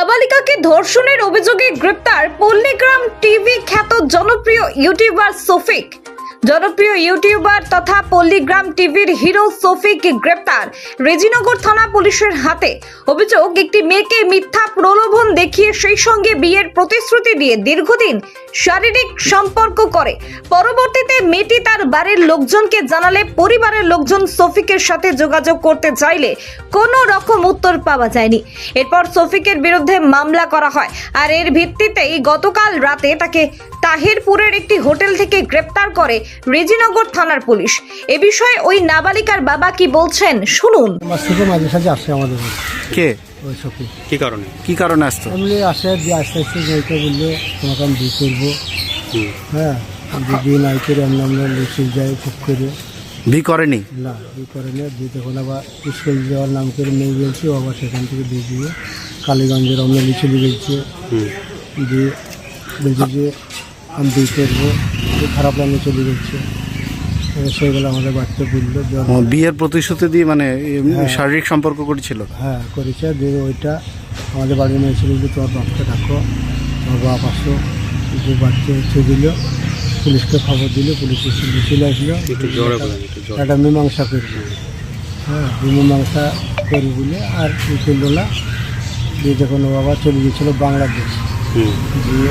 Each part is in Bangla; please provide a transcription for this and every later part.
নাবালিকাকে ধর্ষণের অভিযোগে গ্রেপ্তার পল্লীগ্রাম টিভি খ্যাত জনপ্রিয় ইউটিউবার সফিক জনপ্রিয় ইউটিউবার তথা পল্লীগ্রাম টিভির হিরো সফিক গ্রেপ্তার রেজিনগর থানা পুলিশের হাতে। অভিযোগ, একটি মেয়েকে মিথ্যা প্রলোভন দেখিয়ে সেই সঙ্গে বিয়ের প্রতিশ্রুতি দিয়ে দীর্ঘদিন শারীরিক সম্পর্ক করে। পরবর্তীতে মেয়েটি তার বাড়ির লোকজনকে জানালে পরিবারের লোকজন সফিকের সাথে যোগাযোগ করতে চাইলে কোনো রকম উত্তর পাওয়া যায়নি। এরপর সফিকের বিরুদ্ধে মামলা করা হয়। আর এর ভিত্তিতেই গতকাল রাতে তাকে তাহিরপুরের একটি হোটেল থেকে গ্রেপ্তার করে রেজিনগর থানার পুলিশ। এ বিষয়ে ওই নাবালিকার বাবা কি বলছেন শুনুন। মাঝে সাঝে আসে আমাদের কে? ওই সখী কি কারণে? কি কারণে আসতো? এমনি আসে দিয়ে আস্তে আস্তে মেয়েকে বললে তোমাকে আমি বিয়ে করব। হ্যাঁ বিয়ে নাই করে আমরা আমরা লিখে যাই খুব করে। ভি করেনি? না বিয়ে করে না দিয়ে তখন আবার স্কুল যাওয়ার নাম করে মেয়ে বলছি আবার সেখান থেকে দিয়ে দিয়ে কালীগঞ্জের আমরা লিচে গেছে। হুম। দিয়ে বলছে যে আমি বিয়ে করব। খারাপ লাইনে চলে যাচ্ছে এবার সেগুলো আমাদের বাড়িতে বলল ও, বিয়ের প্রতিশ্রুতি দিয়ে মানে এম, হ্যাঁ। শারীরিক সম্পর্ক করেছিল? হ্যাঁ করেছে। দিয়ে ওইটা আমাদের বাড়ির মেয়ে ছিল যে তোমার বাপকে ডাকো। তোমার বাপ আসো। যে বাড়িতে হচ্ছে দিল পুলিশকে খবর দিল পুলিশ এসে নিয়ে চলে আসলো। একটা মীমাংসা করব হ্যাঁ মীমাংসা করি বলে আর ই করল না দিয়ে যখন ও বাবা চলে গিয়েছিল বাংলাদেশ দিয়ে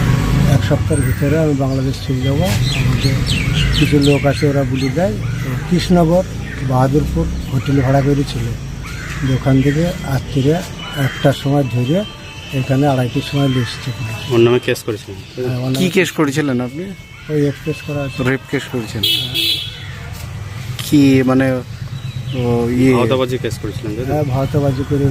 এক সপ্তাহের ভিতরে আমি বাংলাদেশ চলে যাব। আমাদের কিছু লোক আছে ওরা বলে দেয় তো কৃষ্ণনগর বাহাদুরপুর হোটেল ভাড়া করেছিল দিয়ে ওখান থেকে রাত্রিরে একটার সময় ধরে এখানে আড়াইটির সময় লিখছে ওর নামে কেস করেছিলেন? কি কেস করেছিলেন আপনি? ওই এক্সপ্রেস করা আছে। রেপ কেস করেছেন কি মানে ও ইয়ে? আওতাবাজি কেস করেছিলেন? হ্যাঁ ভারতবাজি করে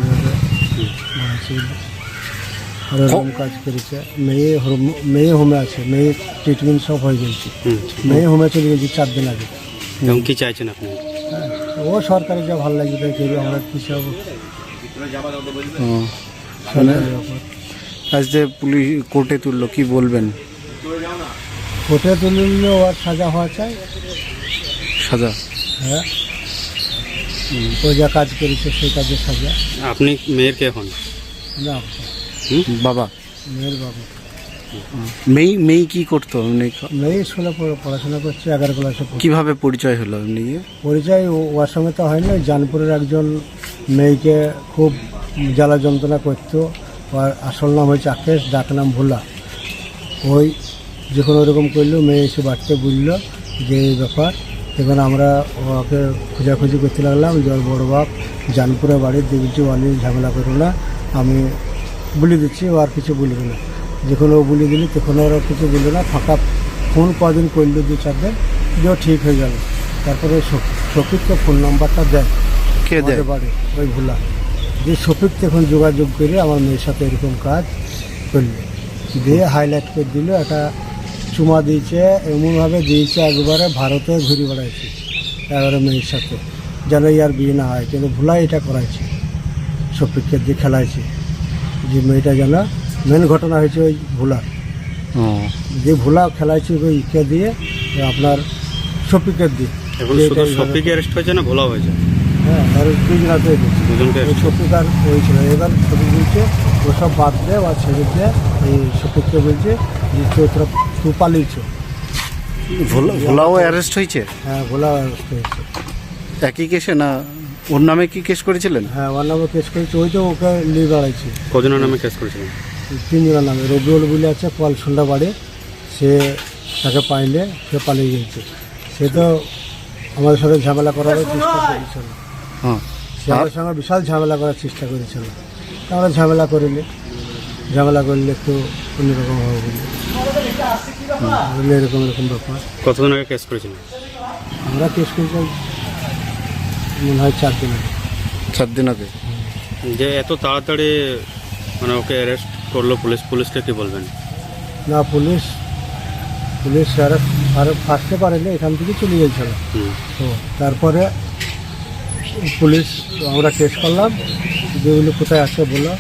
ওরকম কাজ করেছে। মেয়ে হোম- মেয়ে হোমে আছে মেয়ে ট্রিটমেন্ট সব হয়ে গেছে। হুম। মেয়ে হোমে চলে গেছে চার দিন আগে। এবং কি চাইছেন আপনি? হ্যাঁ, ও সরকারের যা ভালো লাগবে তাই করবে আমরা কি সব সরকারের ব্যাপার। আজ যে পুলিশ কোর্টে তুললো কি বলবেন? কোর্টে তুললে ওর সাজা হওয়া চাই। সাজা? হ্যাঁ। ও যা কাজ করেছে সেই কাজের সাজা। আপনি মেয়ের কে হন? না বাবা। মেয়ের বাবু। মেয়ে মেয়ে কি করতো এমনি মেয়ে স্কুলে পড়াশোনা করছে এগারো ক্লাসে। কীভাবে পরিচয় হলো এমনি পরিচয় ওর সঙ্গে তো হয়নি জানপুরের একজন মেয়েকে খুব জ্বালা যন্ত্রণা করতো। ওর আসল নাম হয়েছে আকেশ ডাক নাম ভোলা। ওই যখন ওরকম করল মেয়ে এসে বাড়িতে বুঝলো যে এই ব্যাপার। তখন আমরা ওকে খোঁজাখুঁজি করতে লাগলাম যে ওর বড় বাপ জানপুরে বাড়ির দেখছি অনেক ঝামেলা করো না। আমি বলে দিচ্ছি ও আর কিছু বলবে না। যখন ও বলে দিলি তখন ওরা কিছু বলল না। ফাঁকা ফোন কদিন করল দু চার দিন যে ও ঠিক হয়ে গেল তারপরে শফিককে ফোন নাম্বারটা দেয়। কে দেয়? বাড়ি ওই ভুলা। যে শফিক তখন যোগাযোগ করে আমার মেয়ের সাথে এরকম কাজ করল। দিয়ে হাইলাইট করে দিল একটা চুমা দিয়েছে এমনভাবে দিয়েছে একবারে ভারতে ঘুরে বেড়াইছে এগারো মেয়ের সাথে। যেন ইয়ার বিয়ে না হয় কিন্তু ভুলাই এটা করাইছে। শফিককে দিয়ে খেলাইছে। যে মেয়েটা যেন মেন ঘটনা হয়েছে ওই ভোলা। যে ভোলা খেলাইছে ওই ইকে দিয়ে আপনার শফিকের দিয়ে। অ্যারেস্ট হয়েছে না ভোলা হয়েছে? হ্যাঁ আর দুজনাতে ওই এবার বলছে ওসব বাদ বা ছেড়ে এই শফিককে বলছে যে চৈত্র তু পালিয়েছ। ভোলাও অ্যারেস্ট হয়েছে? হ্যাঁ ভোলা হয়েছে। একই কেসে না ওর নামে কি কেস করেছিলেন? হ্যাঁ ওর নামে কেস করেছে। ওই তো ওকে নিয়ে বেড়াইছে কজনের নামে কেস করেছিলেন? তিনজনের নামে। রবিউল বলে আছে কল সন্ধ্যা বাড়ি। সে তাকে পাইলে সে পালিয়ে গেছে সে তো আমাদের সাথে ঝামেলা করার চেষ্টা করেছিল। হ্যাঁ। সে আমাদের সঙ্গে বিশাল ঝামেলা করার চেষ্টা করেছিল। আমরা ঝামেলা করিলে ঝামেলা করলে একটু অন্যরকম হবে বলে। বললে এরকম এরকম ব্যাপার। কতদিন আগে কেস করেছিলেন? আমরা কেস করেছিলাম মনে হয় চার দিন আগে। চার দিন আগে? যে এত তাড়াতাড়ি মানে ওকে অ্যারেস্ট করল পুলিশ পুলিশকে কি বলবেন? না পুলিশ পুলিশ আর আর ফাঁসতে পারেনি এখান থেকে চলে গেছিল তো তারপরে পুলিশ আমরা কেস করলাম যেগুলো কোথায় আছে? বলো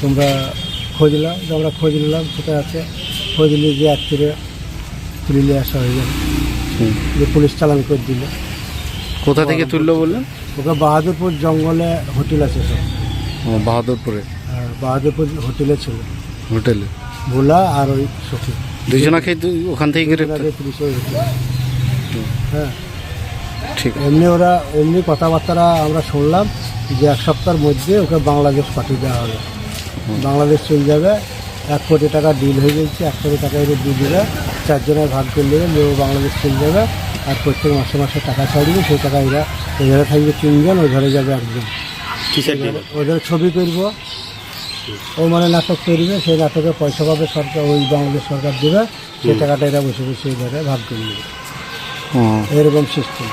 তোমরা খোঁজলাম যে আমরা খোঁজ নিলাম কোথায় আছে? খোঁজ নিয়ে যে আজকে তুলে নিয়ে আসা হয়ে গেল। হুম। যে পুলিশ চালান করে দিল। কোথা থেকে তুললো বললেন? ওকে বাহাদুরপুর জঙ্গলে হোটেল আছে সব। ও বাহাদুরপুরে? হ্যাঁ, বাহাদুরপুর হোটেলে ছিল। হোটেলে? ভোলা আর ওই সখী। দুজনাকে ওখান থেকে গ্রেপ্তার। হ্যাঁ ঠিক এমনি ওরা এমনি কথাবার্তা আমরা শুনলাম যে এক সপ্তাহের মধ্যে ওকে বাংলাদেশ পাঠিয়ে দেওয়া হবে। বাংলাদেশ চলে যাবে। এক কোটি টাকা ডিল হয়ে গেছে এক কোটি টাকা এদের দিয়ে দিবে। চারজনের ভাগ করে নেবে বাংলাদেশ চলে যাবে। আর প্রত্যেক মাসে মাসে টাকা ছাড়বে সেই টাকা এরা ওই ঘরে থাকবে তিনজন ওই ঘরে যাবে একজন। কিসের ডিল ওদের ছবি করব ও মানে নাটক করবে সেই নাটকে পয়সা পাবে সরকার ওই বাংলাদেশ সরকার দেবে সেই টাকাটা এরা বসে বসে এধারে ভাগ করবে নেবে। এরকম সিস্টেম